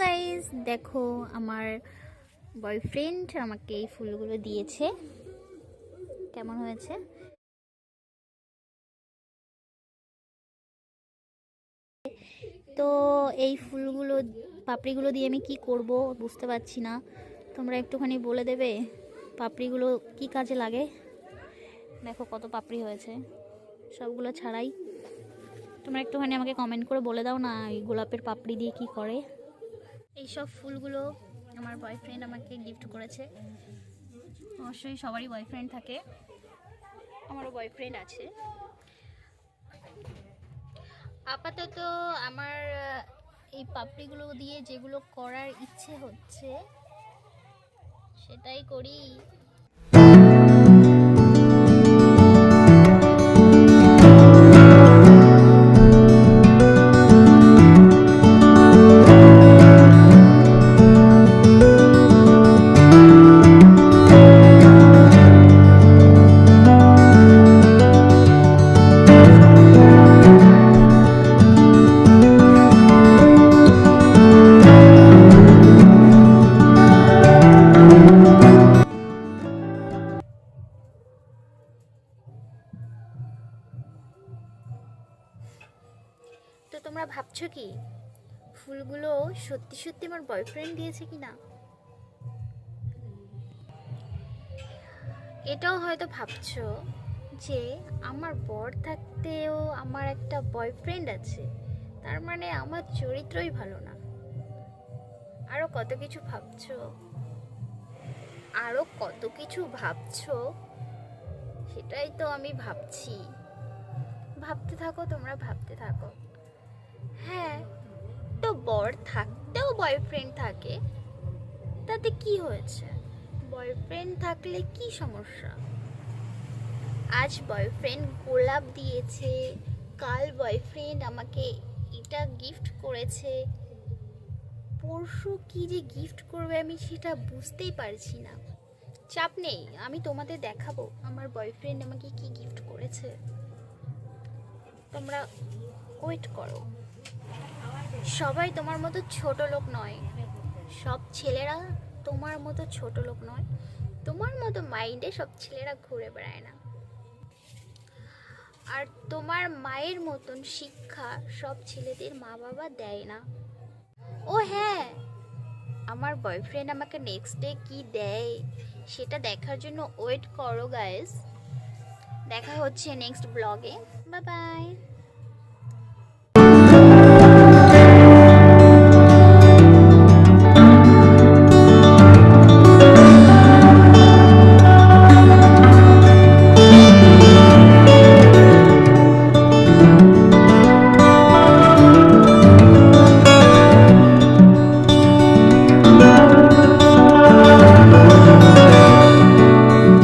Guys দেখো আমার boyfriend আমাকে এই ফুলগুলো দিয়েছে। কেমন হয়েছে? তো এই ফুলগুলো, পাপড়িগুলো দিয়ে আমি কি করব বুঝতে পারছি না। তোমরা একটুখানি বলে দেবে পাপড়িগুলো কি কাজে লাগে? দেখো কত পাপড়ি হয়েছে। সবগুলো ছাড়াই। তোমরা একটুখানি আমাকে কমেন্ট করে বলে দাও না এই গোলাপের পাপড়ি দিয়ে কি করে। এই সব ফুলগুলো আমার বয়ফ্রেন্ড আমাকে গিফট করেছে। অবশ্যই সবারই বয়ফ্রেন্ড থাকে। আমারও বয়ফ্রেন্ড আছে। আপাতত আমার এই পাপড়িগুলো দিয়ে যেগুলো করার ইচ্ছে হচ্ছে, সেটাই করি। তো তোমরা ভাবছ কি? ফুলগুলো সত্যি সত্যি আমার বয়ফ্রেন্ড দিয়েছে কি না এটাও হয়তো ভাবছ যে আমার বর থাকতেও আমার একটা বয়ফ্রেন্ড আছে। তার মানে আমার চরিত্রই ভালো না। আরও কত কিছু ভাবছ? আরও কত কিছু ভাবছ? সেটাই তো আমি ভাবছি। ভাবতে থাকো, তোমরা ভাবতে থাকো। হ্যাঁ তো বর থাকতেও বয়ফ্রেন্ড থাকে। তাতে কি হয়েছে? বয়ফ্রেন্ড থাকলে কি সমস্যা? আজ বয়ফ্রেন্ড গোলাপ দিয়েছে, কাল বয়ফ্রেন্ড আমাকে এটা গিফট করেছে। পরশু কি যে গিফট করবে আমি সেটা বুঝতেই পারছি না। চাপ নেই, আমি তোমাদের দেখাবো আমার বয়ফ্রেন্ড আমাকে কি গিফট করেছে। তোমরা ওয়েট করো। সবাই তোমার মতো ছোট লোক নয়। সব ছেলেরা তোমার মতো ছোট লোক নয়। তোমার মতো মাইন্ডে সব ছেলেরা ঘুরে বেড়ায় না। আর তোমার মায়ের মতন শিক্ষা সব ছেলেদের মা বাবা দেয় না। ও হ্যাঁ আমার বয়ফ্রেন্ড আমাকে নেক্সট ডে কি দেয় সেটা দেখার জন্য ওয়েট করো গাইস দেখা হচ্ছে নেক্সট ব্লগে বাই বাই